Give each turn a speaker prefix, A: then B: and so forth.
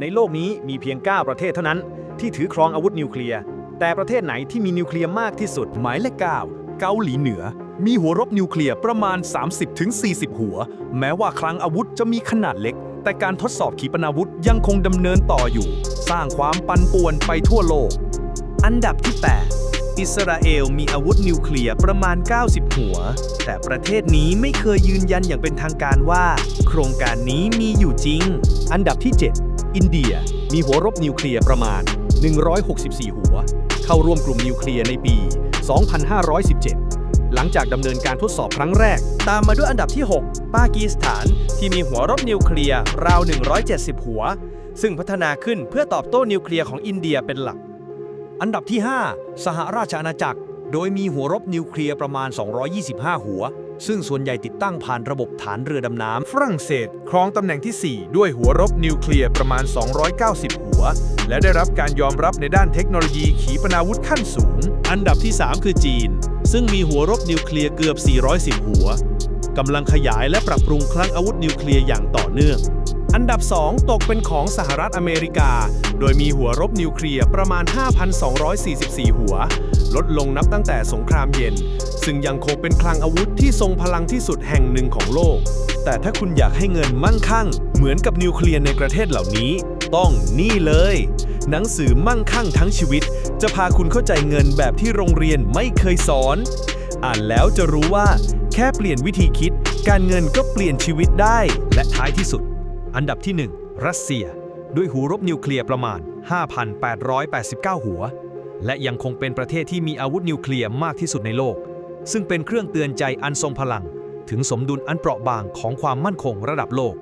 A: ในโลกนี้มีเพียง 9 ประเทศเท่านั้น ที่ถือครองอาวุธนิวเคลียร์ แต่ประเทศไหนที่มีนิวเคลียร์มากที่สุด
B: หมายเลข9เกาหลีเหนือ มีหัวรบนิวเคลียร์ประมาณ 30-40 หัว แม้ว่าคลังอาวุธจะมีขนาดเล็ก แต่การทดสอบขีปนาวุธยังคงดำเนินต่ออยู่ สร้างความปั่นป่วนไปทั่วโลก
C: อันดับที่ 8 อิสราเอลมีอาวุธนิวเคลียร์ประมาณ 90 หัว แต่ประเทศนี้ไม่เคยยืนยันอย่างเป็นทางการว่า โครงการนี้มีอยู่จริง
A: อันดับที่ 7 อินเดียมีหัวรบนิวเคลียร์ประมาณ 164 หัว เข้าร่วมกลุ่มนิวเคลียร์ในปี 2517 หลังจากดำเนินการทดสอบครั้งแรก
C: ตามมาด้วยอันดับที่ 6 ปากีสถาน ที่มีหัวรบนิวเคลียร์ราว 170 หัว ซึ่งพัฒนาขึ้นเพื่อตอบโต้นิวเคลียร์ของอินเดียเป็นหลัก
B: อันดับที่ 5 สหราชอาณาจักร โดยมีหัวรบนิวเคลียร์ประมาณ 225 หัว ซึ่งส่วนใหญ่ติดตั้งผ่านระบบฐานเรือดำน้ำ
D: ฝรั่งเศส ครองตำแหน่งที่ 4 ด้วยหัวรบนิวเคลียร์ประมาณ 290 หัว และได้รับการยอมรับในด้านเทคโนโลยีขีปนาวุธขั้นสูง
E: อันดับที่ 3 คือจีน ซึ่งมีหัวรบนิวเคลียร์เกือบ 410 หัวกำลังขยายและปรับปรุงคลังอาวุธนิวเคลียร์อย่างต่อเนื่อง
D: อันดับ 2 ตกเป็นของสหรัฐอเมริกา โดยมีหัวรบนิวเคลียร์ประมาณ 5,244 หัว ลดลงนับตั้งแต่สงครามเย็น ซึ่งยังคงเป็นคลังอาวุธที่ทรงพลังที่สุดแห่งหนึ่งของโลก
B: แต่ถ้าคุณอยากให้เงินมั่งคั่ง เหมือนกับนิวเคลียร์ในประเทศเหล่านี้ ต้องนี่เลย หนังสือมั่งคั่งทั้งชีวิต จะพาคุณเข้าใจเงินแบบที่โรงเรียนไม่เคยสอน อ่านแล้วจะรู้ว่า แค่เปลี่ยนวิธีคิด การเงินก็เปลี่ยนชีวิตได้ และท้ายที่สุด อันดับที่ 1 รัสเซีย ด้วยหูรบนิวเคลียร์ประมาณ 5,889 หัว และยังคงเป็นประเทศที่มีอาวุธนิวเคลียร์มากที่สุดในโลก ซึ่งเป็นเครื่องเตือนใจอันทรงพลัง ถึงสมดุลอันเปราะบางของความมั่นคงระดับโลก